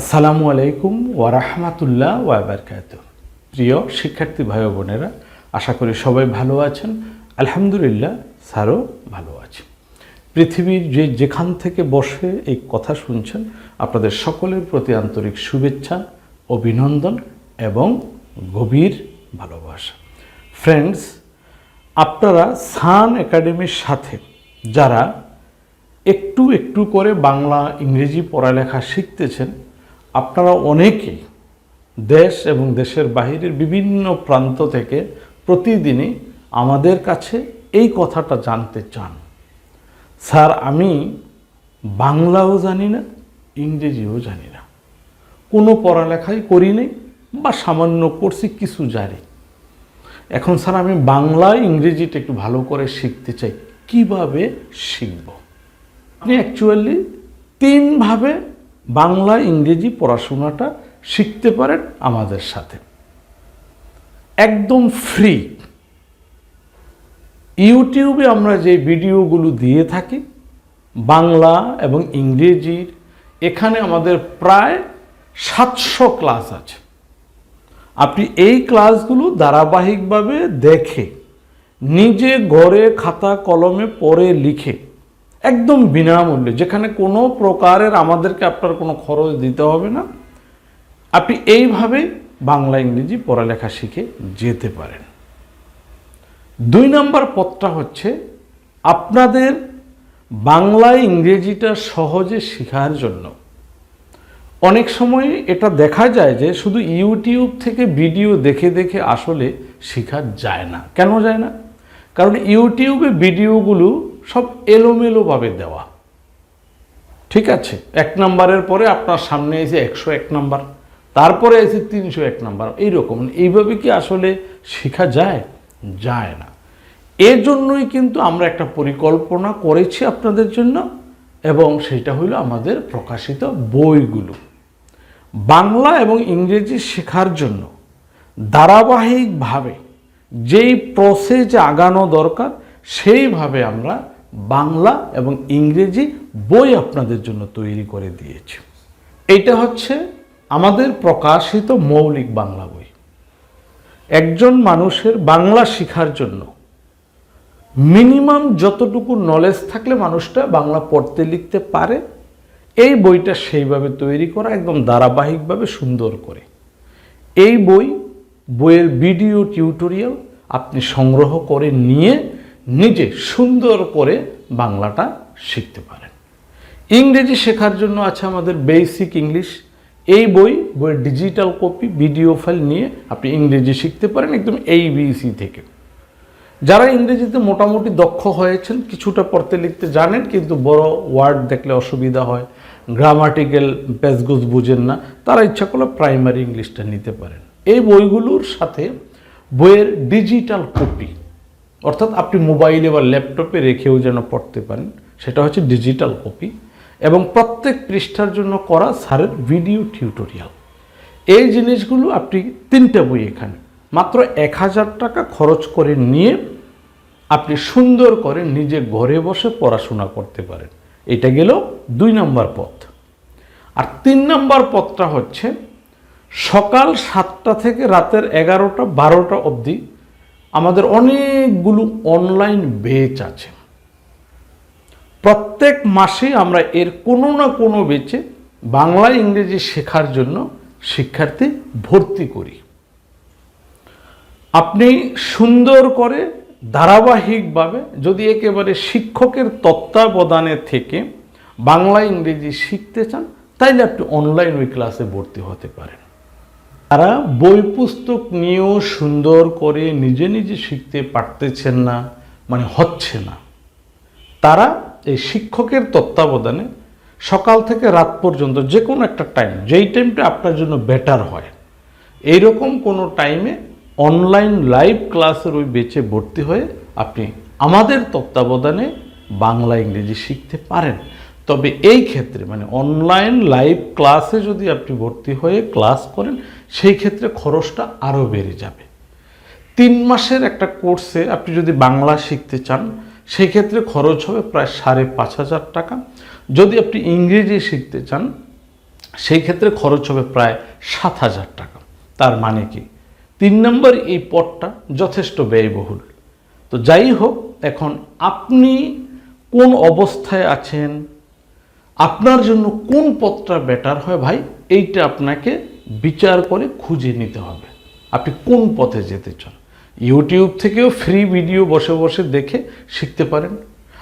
আসসালামু আলাইকুম ওয়ারাহমাতুল্লাহ ওয়াবারকাত প্রিয় শিক্ষার্থী ভাই বোনেরা, আশা করি সবাই ভালো আছেন। আলহামদুলিল্লাহ, স্যারও ভালো আছে পৃথিবীর যে যেখান থেকে বসে এই কথা শুনছেন, আপনাদের সকলের প্রতি আন্তরিক শুভেচ্ছা, অভিনন্দন এবং গভীর ভালোবাসা। ফ্রেন্ডস আপনারা সান একাডেমির সাথে যারা একটু একটু করে বাংলা, ইংরেজি পড়ালেখা শিখতেছেন আপনারা অনেকেই দেশ এবং দেশের বাহিরের বিভিন্ন প্রান্ত থেকে প্রতিদিনই আমাদের কাছে এই কথাটা জানতে চান। স্যার, আমি বাংলাও জানি না, ইংরেজিও জানি না। কোনো পড়ালেখাই করিনি বা সামান্য করছি কিছু জানি। এখন স্যার, আমি বাংলা, ইংরেজিটা একটু ভালো করে শিখতে চাই। কীভাবে শিখব? আপনি অ্যাকচুয়ালি তিনভাবে বাংলা ইংরেজি পড়াশোনাটা শিখতে পারেন আমাদের সাথে। একদম ফ্রি। ইউটিউবে আমরা যে ভিডিওগুলো দিয়ে থাকি, বাংলা এবং ইংরেজির, এখানে আমাদের প্রায় সাতশো ক্লাস আছে। আপনি এই ক্লাসগুলো ধারাবাহিকভাবে দেখে, নিজে ঘরে খাতা কলমে পড়ে লিখে একদম বিনামূল্যে। যেখানে কোনো প্রকারের আমাদেরকে আপনার কোনো খরচ দিতে হবে না। আপনি এইভাবে বাংলা ইংরেজি পড়ালেখা শিখে যেতে পারেন। দুই নম্বর পথটা হচ্ছে আপনাদের বাংলা ইংরেজিটা সহজে শেখার জন্য। অনেক সময় এটা দেখা যায় যে শুধু ইউটিউব থেকে ভিডিও দেখে দেখে আসলে শেখা যায় না। কেন যায় না? কারণ ইউটিউবে ভিডিওগুলো সব এলোমেলোভাবে দেওয়া। ঠিক আছে? এক নাম্বারের পরে আপনার সামনে এসে একশো এক নাম্বার, তারপরে এসে তিনশো এক নাম্বার, এইরকম। এইভাবে কি আসলে শেখা যায়? যায় না। এর জন্যই কিন্তু আমরা একটা পরিকল্পনা করেছি আপনাদের জন্য, এবং সেটা হলো আমাদের প্রকাশিত বইগুলো। বাংলা এবং ইংরেজি শেখার জন্য ধারাবাহিকভাবে যেই প্রসেস আগানো দরকার, সেইভাবে আমরা বাংলা এবং ইংরেজি বই আপনাদের জন্য তৈরি করে দিয়েছি। এটা হচ্ছে আমাদের প্রকাশিত মৌলিক বাংলা বই। একজন মানুষের বাংলা শেখার জন্য মিনিমাম যতটুকু নলেজ থাকলে মানুষটা বাংলা পড়তে লিখতে পারে, এই বইটা সেইভাবে তৈরি করা একদম ধারাবাহিকভাবে সুন্দর করে। এই বই, বইয়ের ভিডিও টিউটোরিয়াল আপনি সংগ্রহ করে নিয়ে নিজে সুন্দর করে বাংলাটা শিখতে পারেন। ইংরেজি শেখার জন্য আছে আমাদের বেসিক ইংলিশ এই বই, বইয়ের ডিজিটাল কপি ভিডিও ফাইল নিয়ে আপনি ইংরেজি শিখতে পারেন একদম এই বিসি থেকে। যারা ইংরেজিতে মোটামুটি দক্ষ হয়েছেন, কিছুটা পড়তে লিখতে জানেন, কিন্তু বড় ওয়ার্ড দেখলে অসুবিধা হয় গ্রামাটিক্যাল প্যাসগুজ বুঝেন না, তারা ইচ্ছা করলে প্রাইমারি ইংলিশটা নিতে পারেন। এই বইগুলোর সাথে বইয়ের ডিজিটাল কপি অর্থাৎ আপনি মোবাইলে বা ল্যাপটপে রেখেও যেন পড়তে পারেন, সেটা হচ্ছে ডিজিটাল কপি এবং প্রত্যেক পৃষ্ঠার জন্য করা স্যারের ভিডিও টিউটোরিয়াল। এই জিনিসগুলো আপনি তিনটা বই এখানে, মাত্র এক হাজার টাকা খরচ করে নিয়ে আপনি সুন্দর করে নিজে ঘরে বসে পড়াশোনা করতে পারেন। এটা গেল দুই নম্বর পথ। আর তিন নম্বর পথটা হচ্ছে সকাল সাতটা থেকে রাতের এগারোটা, বারোটা অবধি আমাদের অনেকগুলো অনলাইন বেচ আছে। প্রত্যেক মাসে আমরা এর কোনো না কোনো বেচে বাংলা, ইংরেজি শেখার জন্য শিক্ষার্থী ভর্তি করি। আপনি সুন্দর করে ধারাবাহিকভাবে যদি একেবারে শিক্ষকের তত্ত্বাবধানে থেকে বাংলা, ইংরেজি শিখতে চান, তাইলে আপনি অনলাইন ওই ক্লাসে ভর্তি হতে পারেন। তারা বই পুস্তক নিয়েও সুন্দর করে নিজে নিজে শিখতে পারতেছেন না মানে হচ্ছে না। তারা এই শিক্ষকের তত্ত্বাবধানে সকাল থেকে রাত পর্যন্ত যে কোনো একটা টাইম যেই টাইমটা আপনার জন্য বেটার হয়, এইরকম কোনো টাইমে অনলাইন লাইভ ক্লাসের ওই বেচে ভর্তি হয়ে আপনি আমাদের তত্ত্বাবধানে বাংলা, ইংরেজি শিখতে পারেন। তবে এই ক্ষেত্রে মানে অনলাইন লাইভ ক্লাসে যদি আপনি ভর্তি হয়ে ক্লাস করেন, সেই ক্ষেত্রে খরচটা আরও বেড়ে যাবে। তিন মাসের একটা কোর্সে আপনি যদি বাংলা শিখতে চান, সেই ক্ষেত্রে খরচ হবে প্রায় সাড়ে পাঁচ হাজার টাকা। যদি আপনি ইংরেজি শিখতে চান, সেই ক্ষেত্রে খরচ হবে প্রায় সাত হাজার টাকা। তার মানে কি? তিন নম্বর এই পথটা যথেষ্ট ব্যয়বহুল। তো যাই হোক, এখন আপনি কোন অবস্থায় আছেন আপনার জন্য কোন পথটা বেটার হয় ভাই? এইটা আপনাকে বিচার করে খুঁজে নিতে হবে। আপনি কোন পথে যেতে চান? ইউটিউব থেকেও ফ্রি ভিডিও বসে বসে দেখে শিখতে পারেন।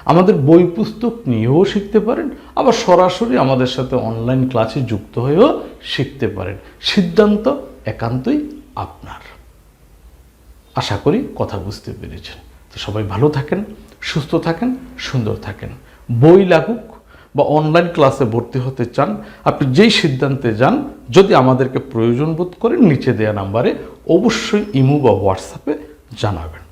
আমাদের বই পুস্তক নিয়েও শিখতে পারেন। আবার সরাসরি আমাদের সাথে অনলাইন ক্লাসে যুক্ত হয়েও শিখতে পারেন। সিদ্ধান্ত একান্তই আপনার। আশা করি কথা বুঝতে পেরেছেন। তো সবাই ভালো থাকেন, সুস্থ থাকেন, সুন্দর থাকেন। বই লাগুক। বা অনলাইন ক্লাসে ভর্তি হতে চান, আপনি যেই সিদ্ধান্তে যান, যদি আমাদেরকে প্রয়োজন বোধ করেন, নিচে দেওয়া নাম্বারে অবশ্যই ইমো বা হোয়াটসঅ্যাপে জানাবেন।